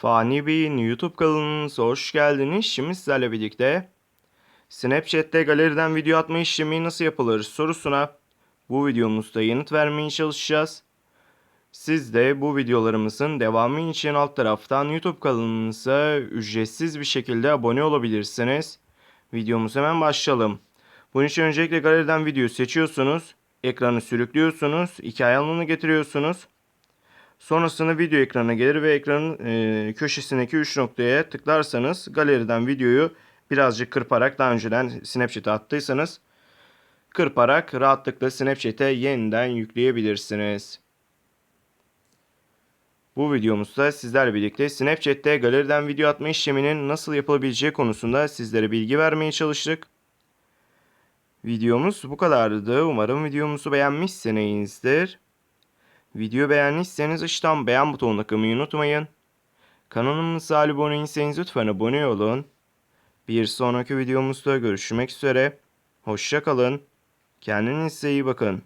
Fani Bey'in YouTube kanalınıza hoş geldiniz. Şimdi sizlerle birlikte Snapchat'te galeriden video atma işlemi nasıl yapılır sorusuna bu videomuzda yanıt vermeye çalışacağız. Siz de bu videolarımızın devamı için alt taraftan YouTube kanalımıza ücretsiz bir şekilde abone olabilirsiniz. Videomuza hemen başlayalım. Bunun için öncelikle galeriden video seçiyorsunuz. Ekranı sürüklüyorsunuz. hikaye alanını getiriyorsunuz. Sonrasında video ekranına gelir ve ekranın e, köşesindeki 3 noktaya tıklarsanız galeriden videoyu birazcık kırparak daha önceden Snapchat'e attıysanız kırparak rahatlıkla Snapchat'e yeniden yükleyebilirsiniz. Bu videomuzda sizlerle birlikte Snapchat'te galeriden video atma işleminin nasıl yapılabileceği konusunda sizlere bilgi vermeye çalıştık. Videomuz bu kadardı. Umarım videomuzu beğenmişsinizdir. Video beğendiyseniz aşağıdan beğen butonuna kılmayı unutmayın. Kanalımıza abone değilseniz lütfen abone olun. Bir sonraki videomuzda görüşmek üzere. Hoşça kalın. Kendinize iyi bakın.